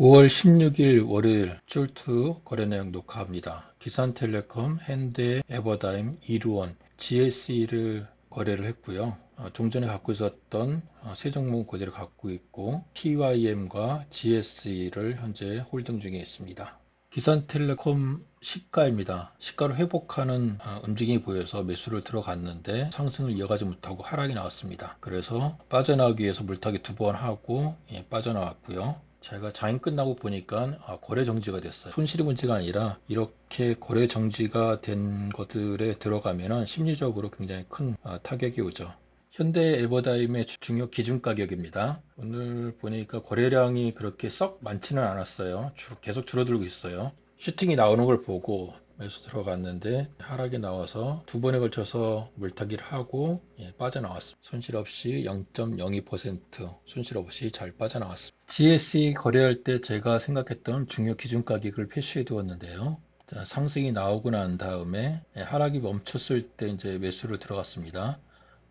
5월 16일 월요일 쫄투 거래 내용 녹화합니다. 기산텔레콤, 현대, 에버다임, 이루원, GSE를 거래를 했고요. 어, 종전에 갖고 있었던 어, 세 종목 그대로 갖고 있고 TYM과 GSE를 현재 홀딩 중에 있습니다. 기산텔레콤 시가입니다. 시가를 회복하는 어, 움직임이 보여서 매수를 들어갔는데 상승을 이어가지 못하고 하락이 나왔습니다. 그래서 빠져나오기 위해서 물타기 두 번 하고 예, 빠져나왔고요. 제가 장인 끝나고 보니까 아, 거래 정지가 됐어요. 손실이 문제가 아니라 이렇게 거래 정지가 된 것들에 들어가면 심리적으로 굉장히 큰 아, 타격이 오죠. 현대 에버다임의 중요 기준 가격입니다. 오늘 보니까 거래량이 그렇게 썩 많지는 않았어요. 계속 줄어들고 있어요. 슈팅이 나오는 걸 보고 매수 들어갔는데 하락이 나와서 두 번에 걸쳐서 물타기를 하고 예, 빠져나왔습니다. 손실 없이 0.02% 손실 없이 잘 빠져나왔습니다. GSE 거래할 때 제가 생각했던 중요 기준 가격을 표시해 두었는데요. 자, 상승이 나오고 난 다음에 예, 하락이 멈췄을 때 이제 매수를 들어갔습니다.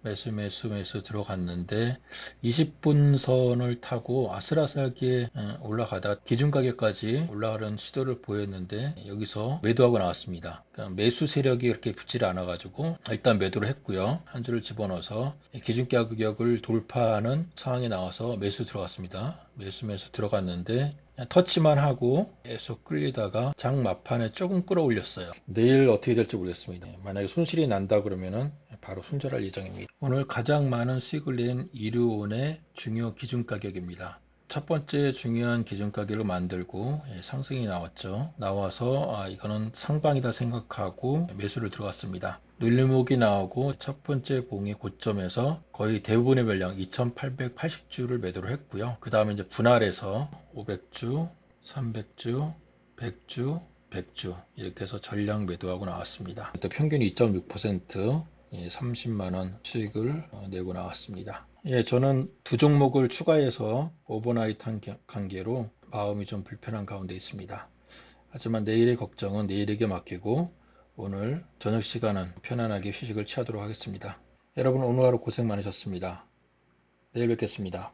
매수 매수 매수 들어갔는데 20분 선을 타고 아슬아슬하게 올라가다 기준 가격까지 올라가는 시도를 보였는데 여기서 매도하고 나왔습니다. 그러니까 매수 세력이 이렇게 붙질 않아 가지고 일단 매도를 했고요. 한 줄을 집어넣어서 기준 가격을 돌파하는 상황이 나와서 매수 들어갔습니다. 매수 매수 들어갔는데 터치만 하고 계속 끌리다가 장 막판에 조금 끌어올렸어요. 내일 어떻게 될지 모르겠습니다. 만약에 손실이 난다 그러면은 바로 손절할 예정입니다. 오늘 가장 많은 수익을 낸 이르온의 중요 기준 가격입니다. 첫 번째 중요한 기준 가격을 만들고 예, 상승이 나왔죠. 나와서 아, 이거는 상방이다 생각하고 매수를 들어갔습니다. 눌림목이 나오고 첫 번째 봉이 고점에서 거의 대부분의 물량 2880주를 매도를 했고요. 그 다음에 이제 분할해서 500주, 300주, 100주, 100주 이렇게 해서 전량 매도하고 나왔습니다. 또 평균 2.6% 30만원 수익을 어, 내고 나왔습니다. 예, 저는 두 종목을 추가해서 오버나이트 한 관계로 마음이 좀 불편한 가운데 있습니다. 하지만 내일의 걱정은 내일에게 맡기고 오늘 저녁 시간은 편안하게 휴식을 취하도록 하겠습니다. 여러분 오늘 하루 고생 많으셨습니다. 내일 뵙겠습니다.